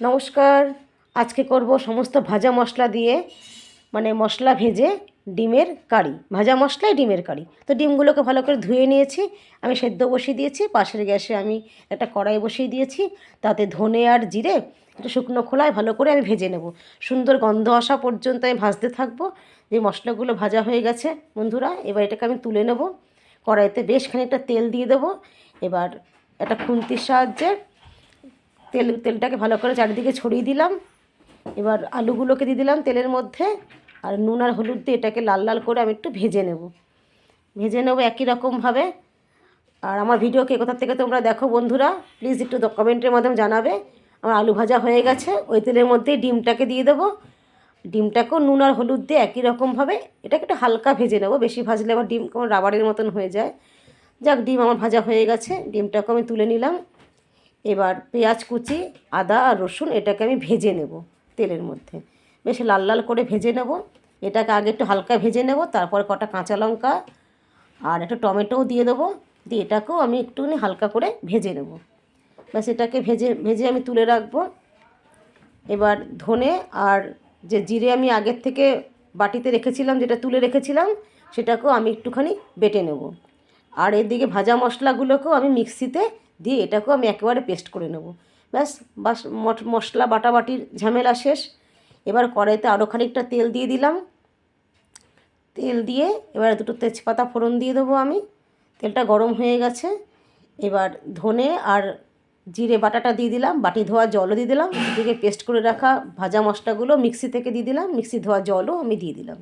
নমস্কার। আজকে করব সমস্ত ভাজা মশলা দিয়ে মানে মশলা ভেজে ডিমের কারি। ভাজা মশলায় ডিমের কারি। তো ডিমগুলোকে ভালো করে ধুয়ে নিয়েছি, আমি সেদ্ধ বসিয়ে দিয়েছি, পাশের গ্যাসে আমি একটা কড়াই বসিয়ে দিয়েছি, তাতে ধনে আর জিরে, একটু শুকনো খোলায় ভালো করে আমি ভেজে নেব। সুন্দর গন্ধ আসা পর্যন্ত আমি ভাজতে থাকব। যে মশলাগুলো ভাজা হয়ে গেছে, বন্ধুরা, এবার এটাকে আমি তুলে নেব। কড়াইতে বেশ খানিকটা তেল দিয়ে দেবো। এবার একটা খুন্তির সাহায্যে তেল, তেলটাকে ভালো করে চারিদিকে ছড়িয়ে দিলাম। এবার আলুগুলোকে দিয়ে দিলাম তেলের মধ্যে। আর নুন আর হলুদ দিয়ে এটাকে লাল লাল করে আমি একটু ভেজে নেব। ভেজে নেব একই রকমভাবে আর আমার ভিডিওকে কোথা থেকে তোমরা দেখো বন্ধুরা প্লিজ একটু কমেন্টের মাধ্যমে জানাবে। আমার আলু ভাজা হয়ে গেছে। ওই তেলের মধ্যেই ডিমটাকে দিয়ে দেবো। ডিমটাকেও নুন আর হলুদ দিয়ে একই রকমভাবে এটাকে একটু হালকা ভেজে নেব। বেশি ভাজলে আবার ডিম কেমন রাবারের মতন হয়ে যায়। যাক, ডিম আমার ভাজা হয়ে গেছে। ডিমটাকে আমি তুলে নিলাম। এবার পেঁয়াজ কুচি, আদা আর রসুন এটাকে আমি ভেজে নেব তেলের মধ্যে। বেশ লাল লাল করে ভেজে নেব। এটাকে আগে একটু হালকা ভেজে নেব, তারপর কটা কাঁচা লঙ্কা আর একটা টমেটোও দিয়ে দেবো। দিয়ে এটাকেও আমি একটুখানি হালকা করে ভেজে নেব। ব্যাস এটাকে ভেজে ভেজে আমি তুলে রাখব। এবার ধনে আর যে জিরে আমি আগের থেকে বাটিতে রেখেছিলাম, যেটা তুলে রেখেছিলাম, সেটাকেও আমি একটুখানি বেটে নেব। আর এদিকে ভাজা মশলাগুলোকেও আমি মিক্সিতে দিয়ে এটাকেও আমি একেবারে পেস্ট করে নেব। ব্যাস, বাস মশলা, বাটাবাটির ঝামেলা শেষ। এবার কড়াইতে আরও খানিকটা তেল দিয়ে দিলাম। তেল দিয়ে এবার দুটো তেজপাতা ফোড়ন দিয়ে দেবো আমি। তেলটা গরম হয়ে গেছে। এবার ধনে আর জিরে বাটাটা দিয়ে দিলাম। বাটি ধোয়া জলও দিয়ে দিলাম। এদিকে পেস্ট করে রাখা ভাজা মশলাগুলো মিক্সি থেকে দিয়ে দিলাম। মিক্সি ধোয়া জলও আমি দিয়ে দিলাম।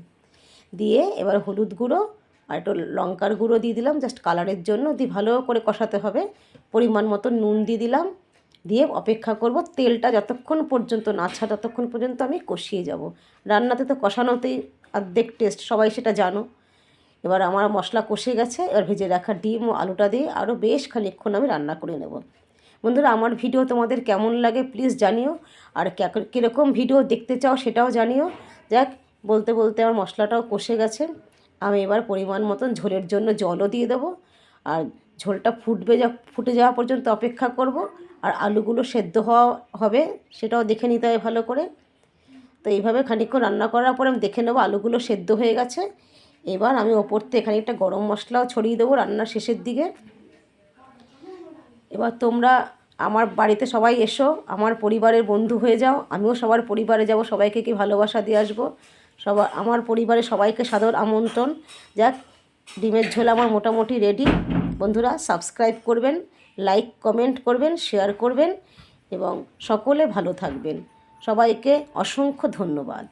দিয়ে এবার হলুদ গুঁড়ো আর একটু লঙ্কার গুঁড়ো দিয়ে দিলাম জাস্ট কালারের জন্য। দিয়ে ভালো করে কষাতে হবে। পরিমাণ মতো নুন দিয়ে দিলাম। দিয়ে অপেক্ষা করব তেলটা যতক্ষণ পর্যন্ত না ছাড়, ততক্ষণ পর্যন্ত আমি কষিয়ে যাব। রান্নাতে তো কষানোতেই অর্ধেক টেস্ট সবাই সেটা জানো। এবার আমার মশলা কষে গেছে, এবার ভেজে রাখা ডিম ও আলুটা দিয়ে আরও বেশ খানিকক্ষণ আমি রান্না করে নেব। বন্ধুরা, আমার ভিডিও তোমাদের কেমন লাগে প্লিজ জানিও। আর কীরকম ভিডিও দেখতে চাও সেটাও জানিও। যাক, বলতে বলতে আমার মশলাটাও কষে গেছে। আমি এবার পরিমাণ মতন ঝোলের জন্য জলও দিয়ে দেবো। আর ঝোলটা ফুটবে যা, ফুটে যাওয়া পর্যন্ত অপেক্ষা করব। আর আলুগুলো সেদ্ধ হওয়া হবে, সেটাও দেখে নিতে হবে ভালো করে। তো এইভাবে খানিকক্ষণ রান্না করার পর আমি দেখে নেব আলুগুলো সেদ্ধ হয়ে গেছে। এবার আমি ওপর থেকে খানিকটা গরম মশলাও ছড়িয়ে দেবো রান্নার শেষের দিকে। এবার তোমরা আমার বাড়িতে সবাই এসো, আমার পরিবারের বন্ধু হয়ে যাও, আমিও সবার পরিবারে যাব, সবাইকে কি ভালোবাসা দিয়ে আসব। সবার আমার পরিবারে সবাইকে সাদর আমন্ত্রণ। যাক, ডিমের ঝোল আমার মোটামুটি রেডি বন্ধুরা সাবস্ক্রাইব করবেন লাইক কমেন্ট করবেন শেয়ার করবেন এবং সকলে ভালো থাকবেন। সবাইকে অসংখ্য ধন্যবাদ।